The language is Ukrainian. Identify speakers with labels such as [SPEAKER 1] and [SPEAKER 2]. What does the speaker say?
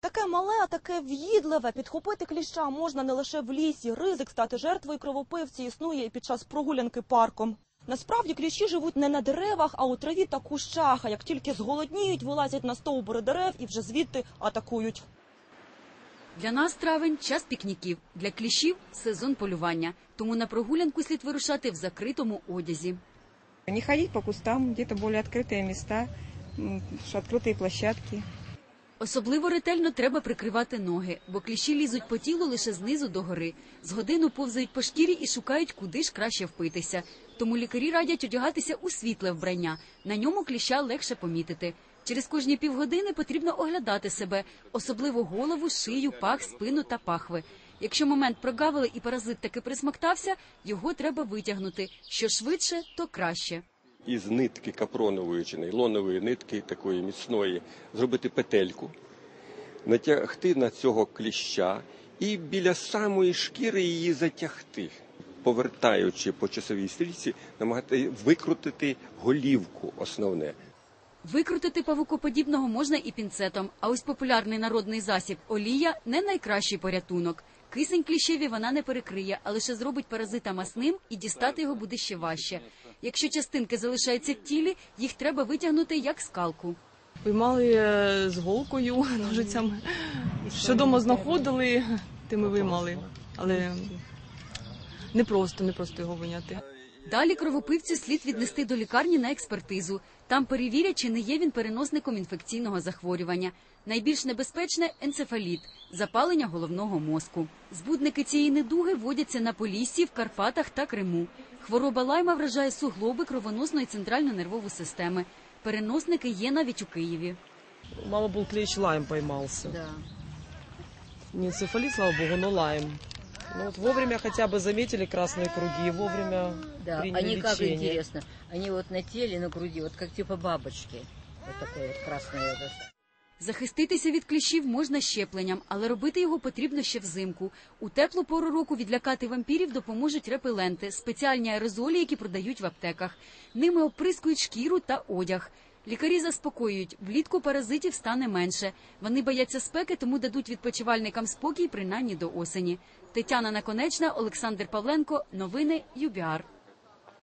[SPEAKER 1] Таке мале, а таке в'їдливе. Підхопити кліща можна не лише в лісі. Ризик стати жертвою кровопивці існує і під час прогулянки парком. Насправді кліщі живуть не на деревах, а у траві та кущах. А як тільки зголодніють, вилазять на стовбури дерев і вже звідти атакують.
[SPEAKER 2] Для нас травень час пікніків, для кліщів сезон полювання. Тому на прогулянку слід вирушати в закритому одязі.
[SPEAKER 3] Не ходить по кустам, где-то более открытые места, м, ш- открытые площадки.
[SPEAKER 2] Особливо ретельно треба прикривати ноги, бо кліщі лізуть по тілу лише знизу до гори. З годину повзають по шкірі і шукають, куди ж краще впитися. Тому лікарі радять одягатися у світле вбрання. На ньому кліща легше помітити. Через кожні півгодини потрібно оглядати себе, особливо голову, шию, пах, спину та пахви. Якщо момент прогавили і паразит таки присмоктався, його треба витягнути. Що швидше, то краще.
[SPEAKER 4] Із нитки капронової чи нейлонової нитки такої міцної, зробити петельку, натягти на цього кліща і біля самої шкіри її затягти, повертаючи по часовій стрічці, намагати викрутити голівку основне.
[SPEAKER 2] Викрутити павукоподібного можна і пінцетом, а ось популярний народний засіб олія не найкращий порятунок. Кисень кліщеві вона не перекриє, а лише зробить паразита масним і дістати його буде ще важче. Якщо частинки залишаються в тілі, їх треба витягнути як скалку.
[SPEAKER 5] Виймали е, з голкою, ножицями. Що вдома знаходили, тим і виймали. Але не просто, не просто його виняти.
[SPEAKER 2] Далі кровопивцю слід віднести до лікарні на експертизу. Там перевірять, чи не є він переносником інфекційного захворювання. Найбільш небезпечне енцефаліт запалення головного мозку. Збудники цієї недуги водяться на Поліссі, в Карпатах та Криму. Хвороба лайма вражає суглоби кровоносної центральної нервової системи. Переносники є навіть у Києві.
[SPEAKER 6] Мало был клещ лайм поймался. Не энцефалит, слава богу, но лайм. Ну вот вовремя хотя бы заметили красные круги, вовремя
[SPEAKER 7] Да,
[SPEAKER 6] приняли
[SPEAKER 7] они как
[SPEAKER 6] лечение.
[SPEAKER 7] интересно. Они вот на теле, на груди, вот как типа бабочки. Вот такое вот красное. это.
[SPEAKER 2] Захиститися від кліщів можна щепленням, але робити його потрібно ще взимку. У теплу пору року відлякати вампірів допоможуть репеленти, спеціальні аерозолі, які продають в аптеках. Ними оприскують шкіру та одяг. Лікарі заспокоюють, влітку паразитів стане менше. Вони бояться спеки, тому дадуть відпочивальникам спокій принаймні до осені. Тетяна Наконечна, Олександр Павленко. Новини ЮБІАР.